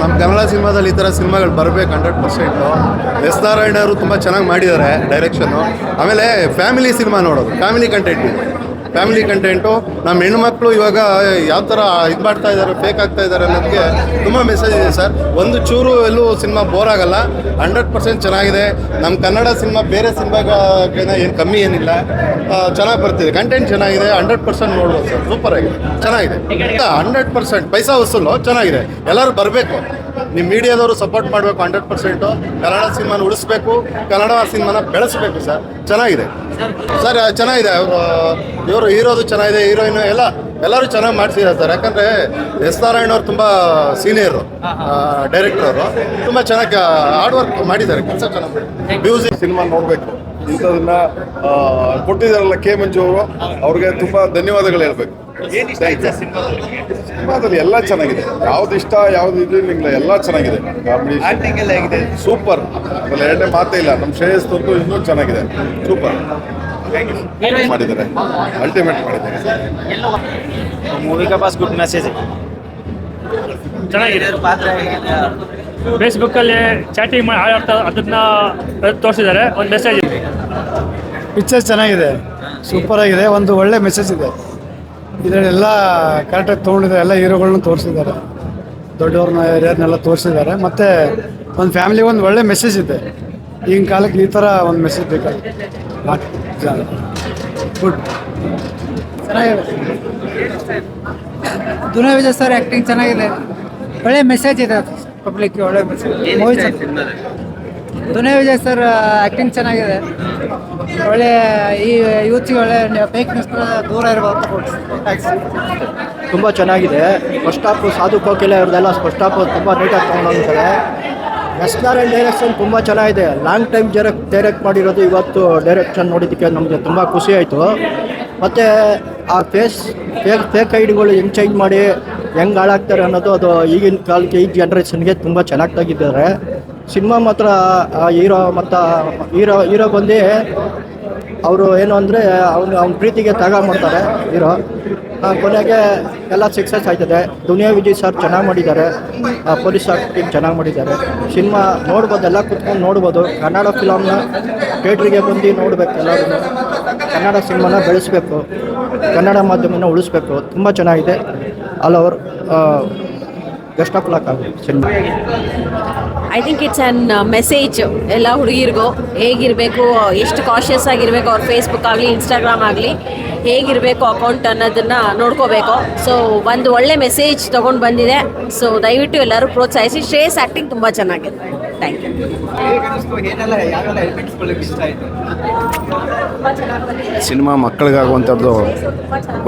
ನಮ್ಮ ಕನ್ನಡ ಸಿನಿಮಾದಲ್ಲಿ ಈ ಥರ ಸಿನಿಮಾಗಳು ಬರಬೇಕು ಹಂಡ್ರೆಡ್ ಪರ್ಸೆಂಟು. ಎಸ್ ನಾರಾಯಣ ಅವರು ತುಂಬ ಚೆನ್ನಾಗಿ ಮಾಡಿದ್ದಾರೆ ಡೈರೆಕ್ಷನ್ನು. ಆಮೇಲೆ ಫ್ಯಾಮಿಲಿ ಸಿನಿಮಾ ನೋಡೋದು, ಫ್ಯಾಮಿಲಿ ಕಂಟೆಂಟ್ ಇದೆ. ಫ್ಯಾಮಿಲಿ ಕಂಟೆಂಟು ನಮ್ಮ ಹೆಣ್ಮಕ್ಳು ಇವಾಗ ಯಾವ ಥರ ಇದು ಮಾಡ್ತಾ ಇದ್ದಾರೆ ಫೇಕ್ ಆಗ್ತಾ ಇದ್ದಾರೆ ಅನ್ನೋದಕ್ಕೆ ತುಂಬ ಮೆಸೇಜ್ ಇದೆ ಸರ್. ಒಂದು ಚೂರು ಎಲ್ಲೂ ಸಿನಿಮಾ ಬೋರ್ ಆಗಲ್ಲ. ಹಂಡ್ರೆಡ್ ಪರ್ಸೆಂಟ್ ಚೆನ್ನಾಗಿದೆ. ನಮ್ಮ ಕನ್ನಡ ಸಿನಿಮಾ ಬೇರೆ ಸಿನಿಮಾಗಿನ ಏನು ಕಮ್ಮಿ ಏನಿಲ್ಲ. ಚೆನ್ನಾಗಿ ಬರ್ತಿದೆ. ಕಂಟೆಂಟ್ ಚೆನ್ನಾಗಿದೆ. ಹಂಡ್ರೆಡ್ ಪರ್ಸೆಂಟ್ ನೋಡ್ಬೋದು ಸರ್. ಸೂಪರ್ ಆಗಿದೆ. ಚೆನ್ನಾಗಿದೆ. ಹಂಡ್ರೆಡ್ ಪರ್ಸೆಂಟ್ ಪೈಸಾ ವಸೂಲು ಚೆನ್ನಾಗಿದೆ. ಎಲ್ಲರೂ ಬರಬೇಕು. ನಿಮ್ಮ ಮೀಡಿಯಾದವರು ಸಪೋರ್ಟ್ ಮಾಡಬೇಕು ಹಂಡ್ರೆಡ್ ಪರ್ಸೆಂಟು ಕನ್ನಡ ಸಿನಿಮಾನ ಉಳಿಸ್ಬೇಕು ಕನ್ನಡ ಸಿನಿಮಾನ ಬೆಳೆಸಬೇಕು ಸರ್ ಚೆನ್ನಾಗಿದೆ. ಸರ್ ಚೆನ್ನಾಗಿದೆ. ಅವರು ಇವರು ಹೀರೋದು ಚೆನ್ನಾಗಿದೆ ಹೀರೋಯಿನ್ ಎಲ್ಲ ಎಲ್ಲರೂ ಚೆನ್ನಾಗಿ ಮಾಡ್ತಿದ್ದಾರೆ ಸರ್ ಯಾಕಂದರೆ ಎಸ್ ನಾರಾಯಣ ಅವ್ರು ತುಂಬ ಸೀನಿಯರು ಡೈರೆಕ್ಟರ್ ಅವರು. ತುಂಬ ಚೆನ್ನಾಗಿ ಹಾರ್ಡ್ ವರ್ಕ್ ಮಾಡಿದ್ದಾರೆ ಕೆಲಸ ಚೆನ್ನಾಗಿ ಮ್ಯೂಸಿಕ್ ಸಿನಿಮಾ ನೋಡಬೇಕು. ಇಂಥದನ್ನ ಕೊಟ್ಟಿದ್ದಾರಲ್ಲ ಕೆ ಮಂಜು ಅವರು ಅವ್ರಿಗೆ ತುಂಬ ಧನ್ಯವಾದಗಳು ಹೇಳ್ಬೇಕು. ಸಿನಿಮಾದಲ್ಲಿ ಎಲ್ಲ ಚೆನ್ನಾಗಿದೆ. ಯಾವ್ದು ಇಷ್ಟ ಯಾವ್ದು ಇಲ್ಲ ಎಲ್ಲ ಚೆನ್ನಾಗಿದೆ. Comedy super. ಅದ್ರಲ್ಲಿ ಎರಡನೇ ಮಾತೇ ಇಲ್ಲ. ನಮ್ಮ ಶ್ರೇಯಸ್ ತಂದು ಇನ್ನೂ ಚೆನ್ನಾಗಿದೆ. ಸೂಪರ್. ಮಾಡಿದ್ದಾರೆ. ಅಲ್ಟಿಮೇಟ್ ಮಾಡಿದ್ದಾರೆ. ಮೂವಿ ಕಪಾಸ್ ಗುಡ್ ಮೆಸೇಜ್. ಚೆನ್ನಾಗಿದೆ. ಫೇಸ್ಬುಕ್ಕಲ್ಲಿ ಚಾಟಿಂಗ್ ಮಾಡಿ ಆಡಾಡ್ತಾ ಅದನ್ನ ತೋರಿಸಿದ್ದಾರೆ. ಒಂದು ಮೆಸೇಜ್ ಇದೆ ಪಿಕ್ಚರ್ ಚೆನ್ನಾಗಿದೆ. ಸೂಪರ್ ಆಗಿದೆ. ಒಂದು ಒಳ್ಳೆ ಮೆಸೇಜ್ ಇದೆ. ಇದರಲ್ಲೆಲ್ಲ ಕರೆಕ್ಟಾಗಿ ತೊಗೊಂಡಿದ್ದಾರೆ ಎಲ್ಲ ಹೀರೋಗಳನ್ನ ತೋರಿಸಿದ್ದಾರೆ. ದೊಡ್ಡವ್ರನ್ನ ಹಿರಿಯರನ್ನೆಲ್ಲ ತೋರಿಸಿದ್ದಾರೆ. ಮತ್ತು ಒಂದು ಫ್ಯಾಮಿಲಿ ಒಂದು ಒಳ್ಳೆ ಮೆಸೇಜ್ ಇದೆ. ಈಗಿನ ಕಾಲಕ್ಕೆ ಈ ಥರ ಒಂದು ಮೆಸೇಜ್ ಬೇಕಾಗಿದೆ ಗುಡ್ ಚೆನ್ನಾಗಿದೆ. ದುನಿಯಾ ವಿಜಯ್ ಸರ್ ಆ್ಯಕ್ಟಿಂಗ್ ಚೆನ್ನಾಗಿದೆ. ಒಳ್ಳೆ ಮೆಸೇಜ್ ಇದೆ ಪಬ್ಲಿಕ್ಗೆ ಒಳ್ಳೆ message Duniya Vijay sir acting ಚೆನ್ನಾಗಿದೆ. ಒಳ್ಳೆ ಈ ಯೂತ್ಗೆ ಒಳ್ಳೆ ದೂರ ಇರಬೇಕು ತುಂಬ ಚೆನ್ನಾಗಿದೆ. ಬಸ್ ಸ್ಟಾಪು ಸಾಧು ಕೋಕಿಲೆ ಅವ್ರದ್ದೆಲ್ಲ ಬಸ್ ಸ್ಟಾಪು ತುಂಬ ನೀಟಾಗಿ ಆರ್ ರೆಸ್ಟಾರೆಂಟ್ ಡೈರೆಕ್ಷನ್ ತುಂಬ ಚೆನ್ನಾಗಿದೆ. ಲಾಂಗ್ ಟೈಮ್ ಡೈರೆಕ್ಟ್ ಡೈರೆಕ್ಟ್ ಮಾಡಿರೋದು ಇವತ್ತು ಡೈರೆಕ್ಷನ್ ನೋಡಿದ್ದಕ್ಕೆ ನಮಗೆ ತುಂಬ ಖುಷಿ ಆಯಿತು. ಮತ್ತು ಆ ಫೇಸ್ ಫೇಕ್ ಫೇಕ್ ಐಡಿಗಳು ಹೆಂಗೆ ಚೇಂಜ್ ಮಾಡಿ, ಹೆಂಗೆ ಹಾಳಾಗ್ತಾರೆ ಅನ್ನೋದು ಅದು ಈಗಿನ ಕಾಲಕ್ಕೆ ಈ ಜನ್ರೇಷನ್ಗೆ ತುಂಬ ಚೆನ್ನಾಗಿ ತೆಗಿದ್ದಾರೆ ಸಿನಿಮಾ ಮಾತ್ರ ಹೀರೋ ಮತ್ತು, ಹೀರೋ ಹೀರೋ ಬಂದು ಅವರು ಏನು ಅಂದರೆ, ಅವನು, ಅವ್ನ ಪ್ರೀತಿಗೆ ತ್ಯಾಗ ಮಾಡ್ತಾರೆ, ಹೀರೋ. ಕೊನೆಗೆ ಎಲ್ಲ ಸಕ್ಸಸ್ ಆಯ್ತದೆ. ದುನಿಯಾ ವಿಜಯ್ ಸರ್ ಚೆನ್ನಾಗಿ ಮಾಡಿದ್ದಾರೆ. ಪೊಲೀಸ್ ಟೀಮ್ ಚೆನ್ನಾಗಿ ಮಾಡಿದ್ದಾರೆ. ಸಿನಿಮಾ ನೋಡ್ಬೋದು ಎಲ್ಲ ಕುತ್ಕೊಂಡು ನೋಡ್ಬೋದು. ಕನ್ನಡ ಫಿಲಮ್ನ ಥಿಯೇಟ್ರಿಗೆ ಬಂದು ನೋಡಬೇಕು ಎಲ್ಲರೂ ಕನ್ನಡ ಸಿನಿಮಾನ ಬೆಳೆಸಬೇಕು. ಕನ್ನಡ ಮಾಧ್ಯಮನ ಉಳಿಸ್ಬೇಕು. ತುಂಬ ಚೆನ್ನಾಗಿದೆ. All over best of luck ಆಗುತ್ತೆ I think it's an message ಎಲ್ಲ ಹುಡುಗಿರಿಗೂ. ಹೇಗಿರಬೇಕು ಎಷ್ಟು ಕಾಷಿಯಸ್ ಆಗಿರಬೇಕು ಅವ್ರ ಫೇಸ್ಬುಕ್ ಆಗಲಿ ಇನ್ಸ್ಟಾಗ್ರಾಮ್ ಆಗಲಿ ಹೇಗಿರಬೇಕು ಅಕೌಂಟ್ ಅನ್ನೋದನ್ನು ನೋಡ್ಕೋಬೇಕು. ಸೊ ಒಂದು ಒಳ್ಳೆ ಮೆಸೇಜ್ ತೊಗೊಂಡು ಬಂದಿದೆ. ಸೊ ದಯವಿಟ್ಟು ಎಲ್ಲರೂ ಪ್ರೋತ್ಸಾಹಿಸಿ. ಶ್ರೇಯಸ್ ಆ್ಯಕ್ಟಿಂಗ್ ತುಂಬ ಚೆನ್ನಾಗಿದೆ. ಥ್ಯಾಂಕ್ ಯು ಸಿನಿಮಾ ಮಕ್ಕಳಿಗಾಗುವಂಥದ್ದು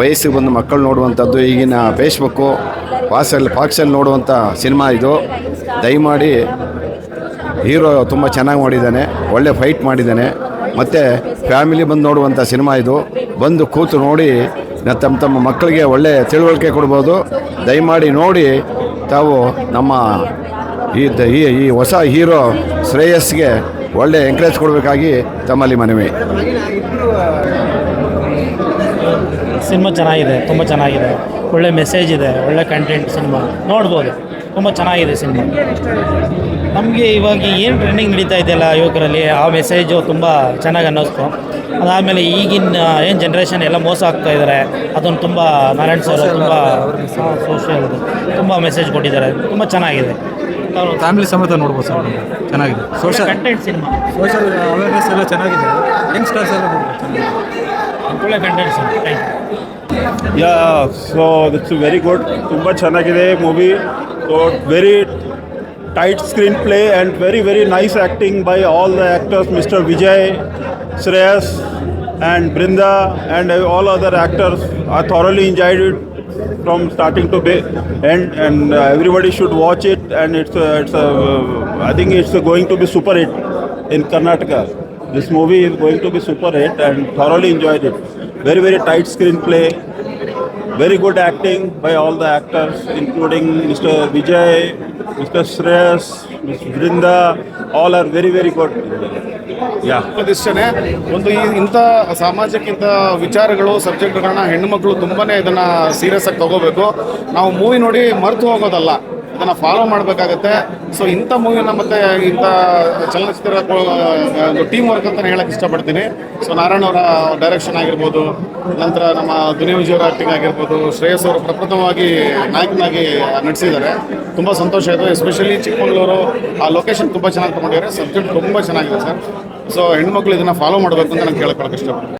ವಯಸ್ಸಿಗೆ ಬಂದು ಮಕ್ಕಳು ನೋಡುವಂಥದ್ದು ಈಗಿನ ಫೇಸ್ಬುಕ್ಕು ಪಾಸಲ್ಲಿ ಫಾಕ್ಸಲ್ಲಿ ನೋಡುವಂಥ ಸಿನಿಮಾ ಇದು. ದಯಮಾಡಿ ಹೀರೋ ತುಂಬ ಚೆನ್ನಾಗಿ ಮಾಡಿದ್ದಾನೆ. ಒಳ್ಳೆ ಫೈಟ್ ಮಾಡಿದ್ದಾನೆ. ಮತ್ತು ಫ್ಯಾಮಿಲಿ ಬಂದು ನೋಡುವಂಥ ಸಿನಿಮಾ ಇದು. ಬಂದು ಕೂತು ನೋಡಿ ತಮ್ಮ ತಮ್ಮ ಮಕ್ಕಳಿಗೆ ಒಳ್ಳೆ ತಿಳುವಳಿಕೆ ಕೊಡ್ಬೋದು. ದಯಮಾಡಿ ನೋಡಿ ತಾವು ನಮ್ಮ ಈ ಈ ಹೊಸ ಹೀರೋ ಶ್ರೇಯಸ್ಗೆ ಒಳ್ಳೆ ಎಂಕರೇಜ್ ಕೊಡಬೇಕಾಗಿ ತಮ್ಮಲ್ಲಿ ಮನವಿ. ಸಿನಿಮಾ ಚೆನ್ನಾಗಿದೆ, ತುಂಬ ಚೆನ್ನಾಗಿದೆ. ಒಳ್ಳೆ ಮೆಸೇಜ್ ಇದೆ ಒಳ್ಳೆ ಕಂಟೆಂಟ್ ಸಿನಿಮಾ. ನೋಡ್ಬೋದು. ತುಂಬ ಚೆನ್ನಾಗಿದೆ ಸಿನಿಮಾ. ನಮಗೆ ಇವಾಗ ಏನು ಟ್ರೆಂಡಿಂಗ್ ನಡೀತಾ ಇದೆಯಲ್ಲ ಯುವಕರಲ್ಲಿ? ಆ ಮೆಸೇಜು ತುಂಬ ಚೆನ್ನಾಗಿ ಅನ್ನಿಸ್ತು. ಅದಾದಮೇಲೆ ಈಗಿನ ಏನು ಜನ್ರೇಷನ್ ಎಲ್ಲ ಮೋಸ ಆಗ್ತಾ ಇದ್ದಾರೆ ಅದನ್ನು ತುಂಬ ನಾರಾಯಣ್ ಸರ್ ತುಂಬ ಸೋಷಿಯಲ್ ತುಂಬ ಮೆಸೇಜ್ ಕೊಟ್ಟಿದ್ದಾರೆ. ತುಂಬ ಚೆನ್ನಾಗಿದೆ. ಫ್ಯಾಮಿಲಿ ಸಮೇತ ನೋಡ್ಬೋದು ಸರ್ ಚೆನ್ನಾಗಿದೆ. Social content cinema. Social awareness ಎಲ್ಲ ಚೆನ್ನಾಗಿದೆ. ಯಂಗ್ಸ್ಟರ್ಸ್ ಎಲ್ಲ ಒಳ್ಳೆ content cinema. Thank you Yeah so it's very good ತುಂಬ ಚೆನ್ನಾಗಿದೆ movie so very tight screenplay and very very nice acting by all the actors mister Vijay Shreyas and Brinda and all other actors I thoroughly enjoyed it from starting to be end and uh, everybody should watch it and it's uh, it's uh, I think it's going to be super hit in Karnataka. This movie is going to be super hit and thoroughly enjoyed it. Very very tight screenplay, very good acting by all the actors, including Mr. Vijay, Mr. Shreyas, Ms. Vrinda, All are very very good. Yeah. ಇಷ್ಟೇ ಒಂದು ಈ ಇಂಥ ಸಾಮಾಜಿಕ್ಕಿಂತ ವಿಚಾರಗಳು ಸಬ್ಜೆಕ್ಟ್ಗಳನ್ನ ಹೆಣ್ಣುಮಕ್ಳು ತುಂಬಾನೇ ಇದನ್ನ serious ಆಗಿ ತಗೋಬೇಕು ನಾವು ಮೂವಿ ನೋಡಿ ಮರೆತು ಹೋಗೋದಲ್ಲ ಇದನ್ನು ಫಾಲೋ ಮಾಡಬೇಕಾಗತ್ತೆ. ಸೊ ಇಂಥ ಮೂವಿನ ಮತ್ತೆ ಇಂಥ ಚಲನಚಿತ್ರ ಟೀಮ್ ವರ್ಕ್ ಅಂತ ಹೇಳಕ್ಕೆ ಇಷ್ಟಪಡ್ತೀನಿ. ಸೊ ನಾರಾಯಣ ಅವರ ಡೈರೆಕ್ಷನ್ ಆಗಿರ್ಬೋದು, ನಂತರ ನಮ್ಮ ದುನಿಯಾ ವಿಜಯವರ ಆಕ್ಟಿಂಗ್ ಆಗಿರ್ಬೋದು, ಶ್ರೇಯಸ್ ಅವರು ಪ್ರಪ್ರಥಮವಾಗಿ ನಾಯಕನಾಗಿ ನಟಿಸಿದ್ದಾರೆ. ತುಂಬ ಸಂತೋಷ ಆಯಿತು ಎಸ್ಪೆಷಲಿ ಚಿಕ್ಕಮಗಳೂರು. ಆ ಲೊಕೇಶನ್ ತುಂಬ ಚೆನ್ನಾಗಿ ತೊಗೊಂಡಿದ್ದಾರೆ ಸಬ್ಜೆಕ್ಟ್ ತುಂಬ ಚೆನ್ನಾಗಿದೆ ಸರ್. ಸೊ ಹೆಣ್ಮಕ್ಳು ಇದನ್ನು ಫಾಲೋ ಮಾಡಬೇಕು ಅಂತ ನಾನು ಕೇಳ್ಕೊಳಕ್ಕೆ ಇಷ್ಟಪಡ್ತೀನಿ.